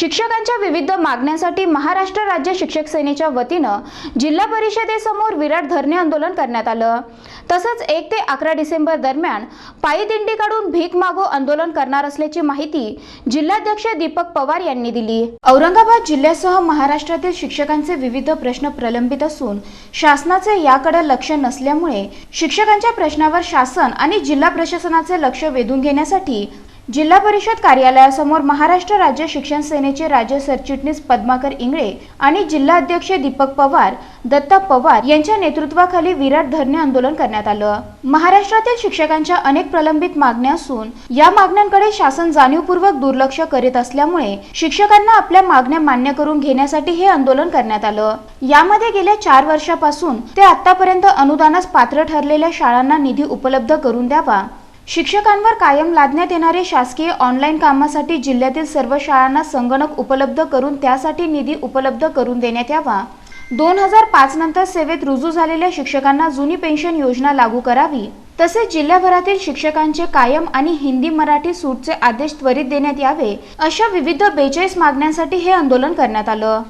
शिक्षकांच्या विविध मागण्यांसाठी महाराष्ट्र राज्य शिक्षक सेनेच्या वतीनं जिल्हा परिषदेसमोर विराट धरणे आंदोलन करण्यात आलं. तसंच एक ते अकरा डिसेंबर दरम्यान पायी दिंडी काढून भीक मागो आंदोलन करणार असल्याची माहिती जिल्हाध्यक्ष दीपक पवार यांनी दिली. औरंगाबाद जिल्ह्यासह महाराष्ट्रातील शिक्षकांचे विविध प्रश्न प्रलंबित असून शासनाचे याकडे लक्ष नसल्यामुळे शिक्षकांच्या प्रश्नावर शासन आणि जिल्हा प्रशासनाचे लक्ष वेधून घेण्यासाठी जिल्हा परिषद कार्यालयासमोर महाराष्ट्र राज्य शिक्षण सेनेचे राज्य सरचिटणीस पद्माकर इंगळे आणि जिल्हा अध्यक्ष दीपक पवार दत्ता पवार यांच्या नेतृत्वाखाली विराट धरणे आंदोलन करण्यात आलं. महाराष्ट्रातील शिक्षकांच्या अनेक प्रलंबित मागण्या असून या मागण्यांकडे शासन जाणीवपूर्वक दुर्लक्ष करीत असल्यामुळे शिक्षकांना आपल्या मागण्या मान्य करून घेण्यासाठी हे आंदोलन करण्यात आलं. यामध्ये गेल्या चार वर्षापासून ते आतापर्यंत अनुदानास पात्र ठरलेल्या शाळांना निधी उपलब्ध करून द्यावा शिक्षकांवर कायम लादण्यात येणारे शासकीय ऑनलाईन कामासाठी जिल्ह्यातील सर्व शाळांना संगणक उपलब्ध करून त्यासाठी निधी उपलब्ध करून देण्यात यावा. दोन हजार पाच नंतर सेवेत रुजू झालेल्या शिक्षकांना जुनी पेन्शन योजना लागू करावी. तसेच जिल्ह्याभरातील शिक्षकांचे कायम आणि हिंदी मराठी सूटचे आदेश त्वरित देण्यात यावे अशा विविध बेचाळीस मागण्यांसाठी हे आंदोलन करण्यात आलं.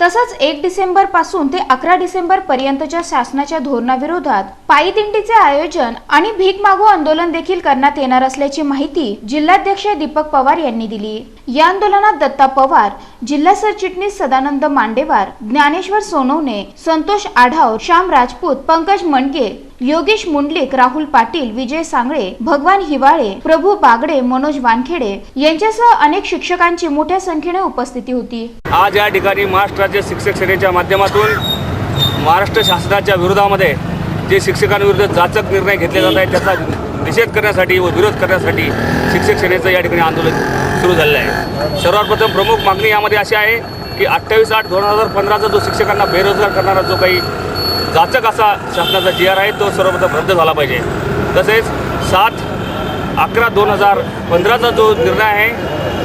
तसंच एक डिसेंबरपासून ते अकरा डिसेंबर पर्यंतच्या शासनाच्या धोरणाविरोधात पायी दिंडीचे आयोजन आणि भीक मागो आंदोलन देखील करण्यात येणार असल्याची माहिती जिल्हाध्यक्ष दीपक पवार यांनी दिली. या आंदोलनात दत्ता पवार जिल्हा सरचिटणीस सदानंद मांडेवार ज्ञानेश्वर सोनवणे संतोष आढाव श्याम राजपूत पंकज मणके योगेश मुंडलिक राहुल पाटील विजय सांगळे भगवान हिवाळे प्रभू बागडे मनोज वानखेडे यांच्यासह अनेक शिक्षकांची मोठ्या संख्येने उपस्थिती होती. आज या ठिकाणी महाराष्ट्र राज्य शिक्षक सेनेच्या माध्यमातून महाराष्ट्र शासनाच्या विरोधामध्ये जे शिक्षकांविरुद्ध जाचक निर्णय घेतले जात आहेत त्याचा निषेध करण्यासाठी व विरोध करण्यासाठी शिक्षक सेनेचं या ठिकाणी आंदोलन सुरू झालेलं आहे. सर्वात प्रथम प्रमुख मागणी यामध्ये अशी आहे की अठ्ठावीस आठ दोन हजार पंधराचा जो शिक्षकांना बेरोजगार करणारा जो काही जाचक असा शासनाचा जी आर आहे तो सर्वप्रथम रद्द झाला पाहिजे. तसेच सात अकरा दोन हजार पंधराचा जो निर्णय आहे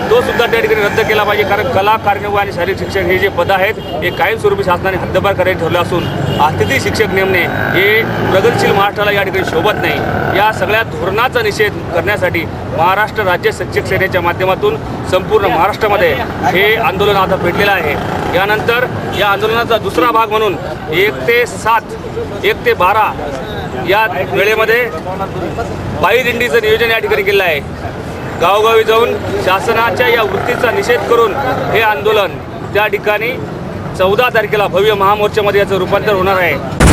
तो सुद्धा त्या ठिकाणी रद्द केला पाहिजे. कारण कला कार्यान्वय आणि शारीरिक शिक्षण हे जे पद आहेत हे कायमस्वरूपी शासनाने हद्दपार करायला ठेवले असून अतिथी शिक्षक नेमणे हे प्रगतशील महाराष्ट्राला या ठिकाणी शोभत नाही. या सगळ्या धोरणाचा निषेध करण्यासाठी महाराष्ट्र राज्य शिक्षक सेनेच्या माध्यमातून संपूर्ण महाराष्ट्रामध्ये हे आंदोलन आता पेटलेलं आहे. यानंतर या आंदोलनाचा दुसरा भाग म्हणून एक ते सात एक ते बारा या वेळेमध्ये बाईदिंडीचं दिंडीचं नियोजन या ठिकाणी केलं आहे. गावोगावी जाऊन शासनाच्या या वृत्तीचा निषेध करून हे आंदोलन त्या ठिकाणी चौदा तारखेला भव्य महामोर्चामध्ये याचं रूपांतर होणार आहे.